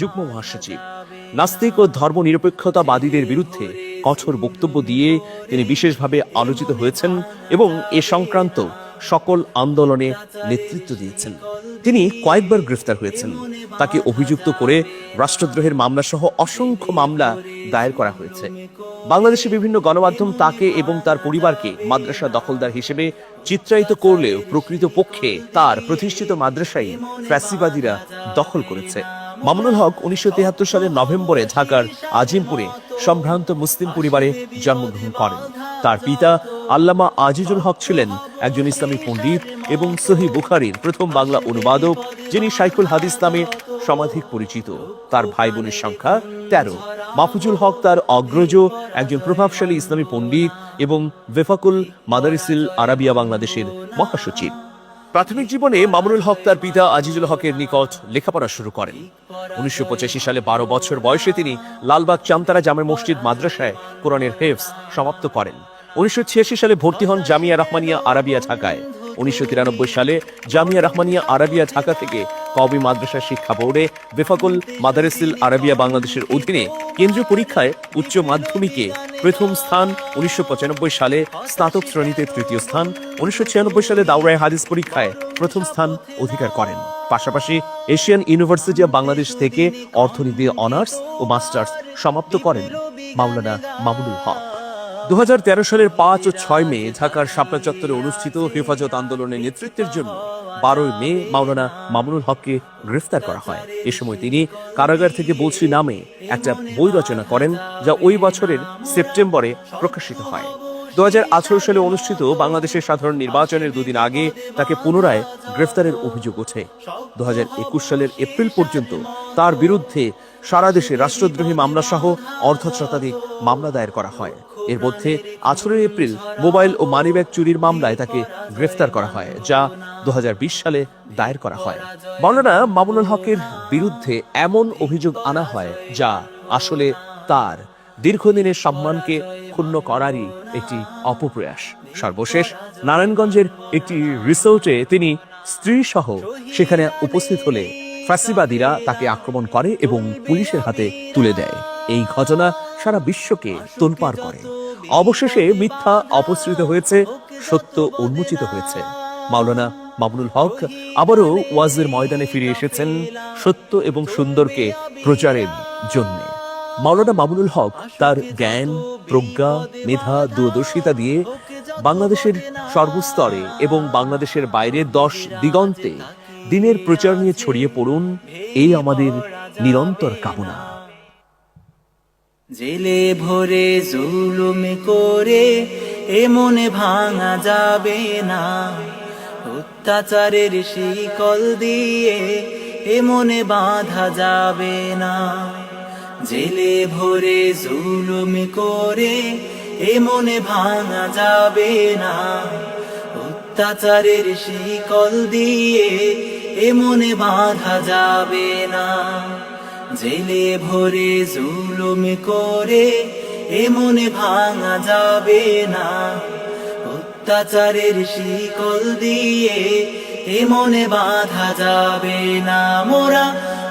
যুগ্ম মহাসচিব। নাস্তিক ও ধর্মনিরপেক্ষতাবাদীদের বিরুদ্ধে কঠোর বক্তব্য দিয়ে তিনি বিশেষভাবে আলোচিত হয়েছেন এবং এ সংক্রান্ত সকল আন্দোলনে নেতৃত্ব দিয়েছেন। তিনি কয়েকবার গ্রেফতার হয়েছেন। তাকে অভিযুক্ত করে রাষ্ট্রদ্রোহের মামলা সহ অসংখ্য মামলা দায়ের করা হয়েছে। বাংলাদেশে বিভিন্ন গণমাধ্যম তাকে এবং তার পরিবারকে মাদ্রাসা দখলদার হিসেবে চিত্রায়িত করলেও প্রকৃত পক্ষে তার প্রতিষ্ঠিত মাদ্রাসাই ফ্যাসিবাদীরা দখল করেছে। মামুনুল হক উনিশশো সালের নভেম্বরে ঢাকার আজিমপুরে সম্ভ্রান্ত মুসলিম পরিবারে জন্মগ্রহণ করেন। তার পিতা আল্লামা আজিজুল হক ছিলেন একজন ইসলামী পণ্ডিত এবং সহি বুখারীর প্রথম বাংলা অনুবাদক, যিনি সাইকুল হাদিস নামে সমাধিক পরিচিত। তার ভাই বোনের সংখ্যা তেরো। মাহফুজুল হক তার অগ্রজ, একজন প্রভাবশালী ইসলামী পণ্ডিত এবং বেফাকুল মাদারিসিল আরাবিয়া বাংলাদেশের মহাসচিব। প্রাথমিক জীবনে মামুনুল হক তার পিতা আজিজুল হকের নিকট লেখাপড়া শুরু করেন। উনিশশো পঁচাশি সালে বারো বছর বয়সে তিনি লালবাগ চামতারা জামে মসজিদ মাদ্রাসায় কোরআনের হেফস সমাপ্ত করেন। উনিশশো ছিয়াশি সালে ভর্তি হন জামিয়া রহমানিয়া আরাবিয়া ঢাকায়। উনিশশো তিরানব্বই সালে জামিয়া রহমানিয়া আরাবিয়া ঢাকা থেকে কবি মাদ্রাসা শিক্ষা বোর্ডে বেফাকুল মাদারেসিল আরাবিয়া বাংলাদেশের অধীনে কেন্দ্রীয় পরীক্ষায় উচ্চ মাধ্যমিকে প্রথম স্থান উনিশশো সালে স্নাতক শ্রেণীতে তৃতীয় স্থান, উনিশশো সালে দাউরায় হাদিস পরীক্ষায় প্রথম স্থান অধিকার করেন। পাশাপাশি এশিয়ান ইউনিভার্সিটি অব বাংলাদেশ থেকে অর্থনীতি, অনার্স ও মাস্টার্স সমাপ্ত করেন মাওলানা মামুনুল হক। দু হাজার তেরো সালের পাঁচ ও ছয় মে ঢাকার শাপলা চত্বরে অনুষ্ঠিত হেফাজত আন্দোলনের নেতৃত্বের জন্য বারোই মে মাওলানা মামুনুল হককে গ্রেফতার করা হয়। এ সময় তিনি কারাগার থেকে বলছি নামে একটা বই রচনা করেন, যা ওই বছরের সেপ্টেম্বরে প্রকাশিত হয়। দু সালে অনুষ্ঠিত বাংলাদেশের সাধারণ নির্বাচনের দুদিন আগে তাকে পুনরায় গ্রেফতারের অভিযোগ ওঠে। দুহাজার একুশ সালের এপ্রিল পর্যন্ত তার বিরুদ্ধে সারা দেশে রাষ্ট্রদ্রোহী মামলা সহ অর্ধ শতাধিক মামলা দায়ের করা হয়। এর মধ্যে আঠারোই এপ্রিল মোবাইল ও মানিব্যাগ চুরির মামলায় তাকে গ্রেফতার করা হয়, যা দু হাজার বিশ সালে দায়ের করা হয়। মাওলানা মামুনুল হকের বিরুদ্ধে এমন অভিযোগ আনা হয় যা আসলে তার দীর্ঘদিনের সম্মানকে ক্ষুণ্ণ করারই একটি অপপ্রয়াস। সর্বশেষ, নারায়ণগঞ্জের একটি রিসোর্টে তিনি স্ত্রী সহ সেখানে উপস্থিত হলে ফ্যাসিবাদীরা তাকে আক্রমণ করে এবং পুলিশের হাতে তুলে দেয়। এই ঘটনা সারা বিশ্বকে তোলপাড় করে। অবশেষে মিথ্যা অপসৃত হয়েছে, সত্য উন্মোচিত হয়েছে। মাওলানা মামুনুল হক আবারও ওয়াজের ময়দানে ফিরে এসেছেন সত্য এবং সুন্দরকে প্রচারের জন্যে। মাওলানা মামুনুল হক তার জ্ঞান, প্রজ্ঞা, মেধা, দূরদর্শিতা দিয়ে বাংলাদেশের সর্বস্তরে এবং বাংলাদেশের বাইরের দশ দিগন্তে দিনের প্রচার নিয়ে ছড়িয়ে পড়ুন এই আমাদের নিরন্তর কামনা। জেলে ভরে জুলুম করে এ মনে ভাঙা যাবে না। অত্যাচারের শিকল দিয়ে এ মনে বাঁধা যাবে না। জেলে ভরে জুলুম করে, এ মনে ভাঙা যাবে না। অত্যাচারের শিকল দিয়ে এ মনে বাঁধা যাবে না। জেলে ভরে জুলুম করে, এ মনে ভাঙা যাবে না। অত্যাচারের শিকল দিয়ে এ মনে বাঁধা যাবে না। মোরা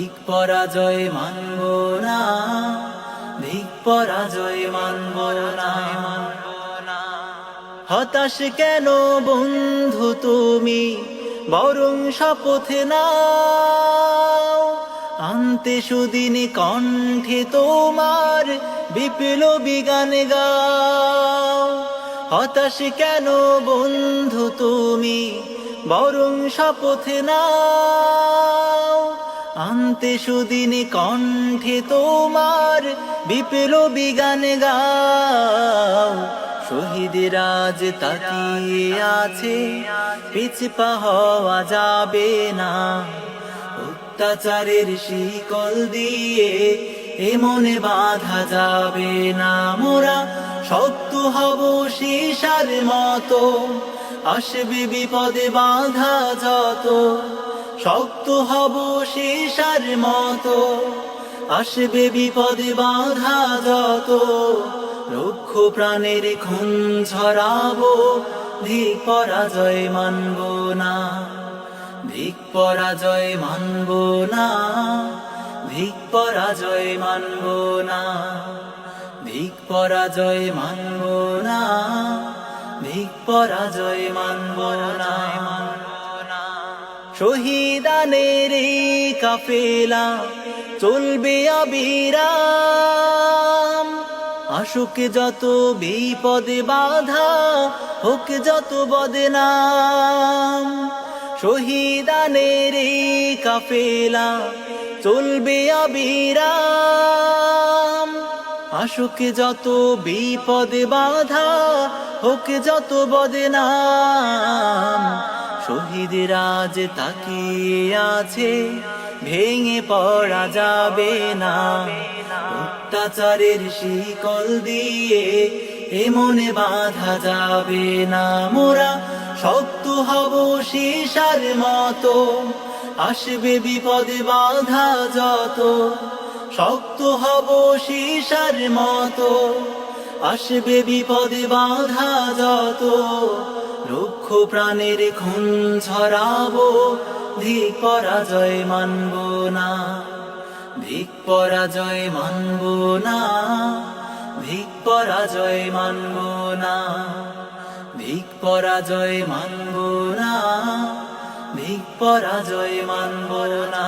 ধিক পরাজয় মানব না ধিক পরাজয় মানব না। হতাশ কেন বন্ধু তুমি? বরং শপথে না আনতে সুদিন কণ্ঠে তোমার বিপিল গান গাও। হতাশ কেন বন্ধু তুমি? বরং শপথে নাও। আনতে সুদিন কণ্ঠে তোমার বিপ্লবী গান গাও। শহীদের আজ তাকিয়ে আছে, পিছপা হওয়া যাবে না। অত্যাচারের শিকল দিয়ে এ মনে বাধা যাবে না। মোরা শক্ত হব সীসার মতো, আসবে বিপদে বাধা যত। শক্ত হব শেষার মতো। আসবে বিপদে বাধা যত। রক্ষ প্রাণের খুন ঝরাবো ধিক পরাজয় মানব না। ধিক পরাজয় মানব না। ধিক পরাজয় মানব না। ধিক পরাজয় মানব না। ধিক পরাজয় মানব না। শহীদানের কাফেলা, চলবে অবিরাম। আসুক যত বিপদে বাধা, হোক যত বদনাম। শহীদানের কাফেলা, চলবে অবিরাম। আসুক যত বিপদে বাধা, হোক যত বদনাম। শহীদের আজ তাকিয়ে আছে, ভেঙে পড়া যাবে না। অত্যাচারের শিকল দিয়ে এ মনে বাধা যাবে না। মোরা শক্ত হব সীসার মতো, আসবে বিপদে বাধা যত। শক্ত হব সীসার মতো, আসবে বিপদে বাধা যত। রক্ষ প্রাণের খুন ছড়াবো ধিক পরাজয় মানব না। ধিক পরাজয় মানব না। ধিক পরাজয় মানব না। ধিক পরাজয় মানব না। ধিক পরাজয় মানব না।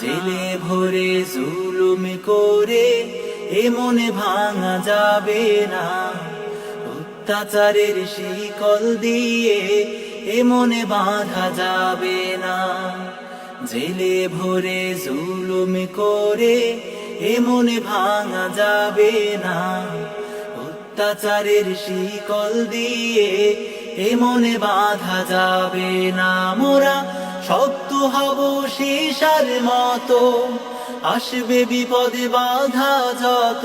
জেলে ভরে জুলুম করে এ মনে ভাঙা যাবে না। অত্যাচারের শিকল দিয়ে এ মনে বাঁধা যাবে না। জেলে ভরে জুলুম করে এ মনে ভাঙা যাবে না। অত্যাচারের শিকল দিয়ে এ মনে বাঁধা যাবে না। মোরা শক্ত হব সীসার মতো, আসবে বিপদে বাধা যত।